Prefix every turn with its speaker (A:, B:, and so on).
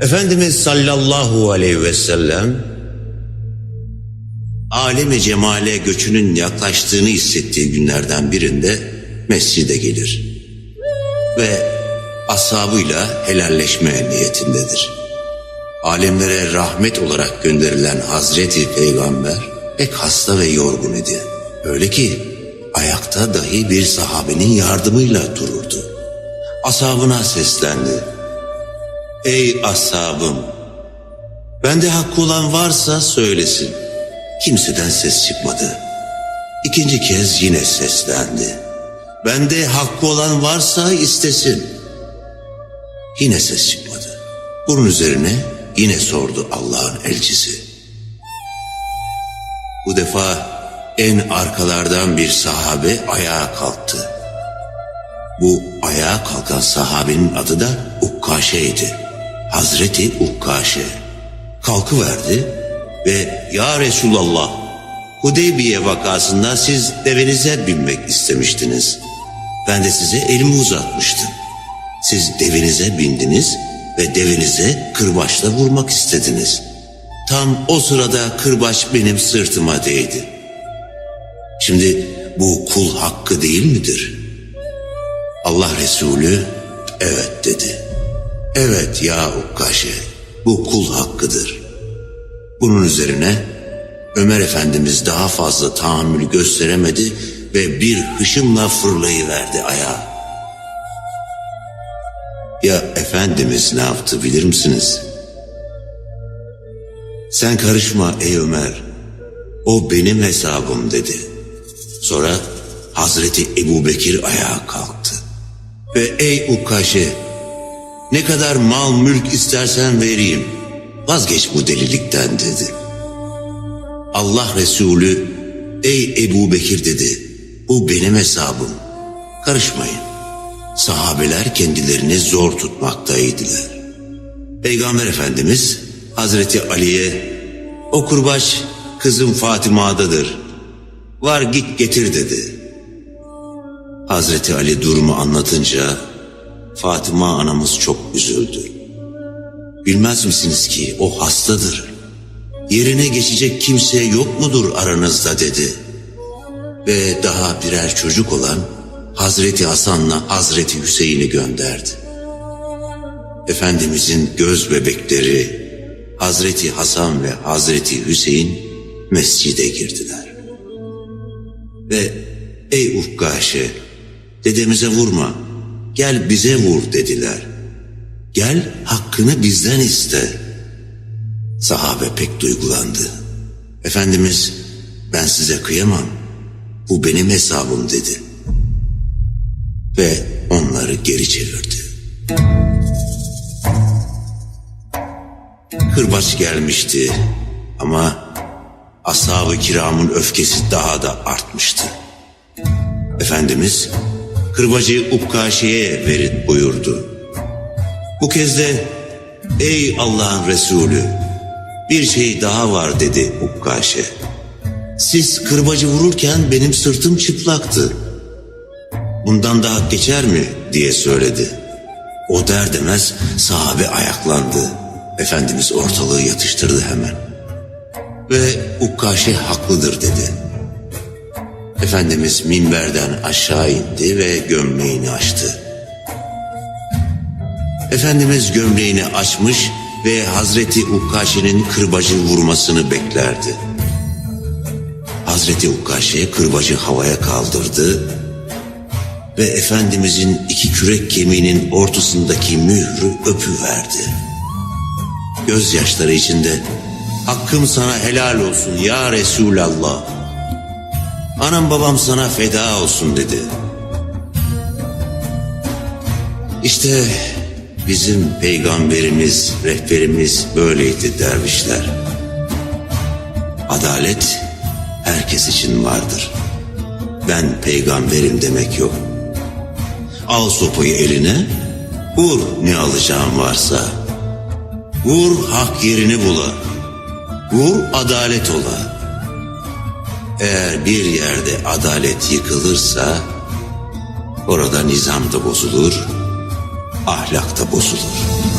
A: Efendimiz sallallahu aleyhi ve sellem alemi cemale göçünün yaklaştığını hissettiği günlerden birinde mescide gelir ve ashabıyla helalleşme niyetindedir. Alemlere rahmet olarak gönderilen Hazreti Peygamber pek hasta ve yorgun idi. Öyle ki ayakta dahi bir sahabenin yardımıyla dururdu. Ashabına seslendi. Ey ashabım! Bende hakkı olan varsa söylesin. Kimseden ses çıkmadı. İkinci kez yine seslendi. Bende hakkı olan varsa istesin. Yine ses çıkmadı. Bunun üzerine yine sordu Allah'ın elçisi. Bu defa en arkalardan bir sahabe ayağa kalktı. Bu ayağa kalkan sahabenin adı da Ukkaşe'ydi. Hazreti Ukkaşe. Kalkıverdi ve Ya Resulallah Hudeybiye vakasında siz devenize binmek istemiştiniz. Ben de size elimi uzatmıştım. Siz devinize bindiniz ve devinize kırbaçla vurmak istediniz. Tam o sırada kırbaç benim sırtıma değdi. Şimdi bu kul hakkı değil midir? Allah Resulü evet dedi. Evet ya Ukkaşe bu kul hakkıdır. Bunun üzerine Ömer Efendimiz daha fazla tahammül gösteremedi ve bir hışımla fırlayıverdi ayağa. Ya Efendimiz ne yaptı bilir misiniz? Sen karışma ey Ömer. O benim hesabım dedi. Sonra Hazreti Ebu Bekir ayağa kalktı. Ve ey Ukkaşe ne kadar mal mülk istersen vereyim. Vazgeç bu delilikten dedi. Allah Resulü ey Ebu Bekir dedi. Bu benim hesabım. Karışmayın. Sahabeler kendilerini zor tutmaktaydılar. Peygamber Efendimiz Hazreti Ali'ye o kurbaç kızım Fatıma'dadır. Var git getir dedi. Hazreti Ali durumu anlatınca Fatıma anamız çok üzüldü. Bilmez misiniz ki o hastadır. Yerine geçecek kimse yok mudur aranızda dedi. Ve daha birer çocuk olan Hazreti Hasan'la Hazreti Hüseyin'i gönderdi. Efendimizin göz bebekleri Hazreti Hasan ve Hazreti Hüseyin mescide girdiler. Ve ey Ukkaşe dedemize vurma gel bize vur dediler. Gel hakkını bizden iste. Sahabe pek duygulandı. Efendimiz ben size kıyamam. Bu benim hesabım dedi. Ve onları geri çevirdi. Kırbaç gelmişti ama ashab-ı kiramın öfkesi daha da artmıştı. Efendimiz kırbacı Ukkaşe'ye verin buyurdu. Bu kez de ey Allah'ın Resulü bir şey daha var dedi Ukkaşe. Siz kırbacı vururken benim sırtım çıplaktı. Bundan daha geçer mi diye söyledi. O der demez sahabe ayaklandı. Efendimiz ortalığı yatıştırdı hemen. Ve Ukkaşe haklıdır dedi. Efendimiz minberden aşağı indi ve gömleğini açtı. Efendimiz gömleğini açmış ve Hazreti Ukkaşe'nin kırbacı vurmasını beklerdi. Hazreti Ukkaşe kırbacı havaya kaldırdı ve Efendimizin iki kürek kemiğinin ortasındaki mührü öpüverdi. Gözyaşları içinde hakkım sana helal olsun ya Resulallah. Anam babam sana feda olsun dedi. İşte bizim peygamberimiz, rehberimiz böyleydi dervişler. Adalet herkes için vardır. Ben peygamberim demek yok. Al sopayı eline, vur ne alacağın varsa. Vur hak yerini bula. Vur adalet ola. Eğer bir yerde adalet yıkılırsa orada nizam da bozulur, ahlak da bozulur.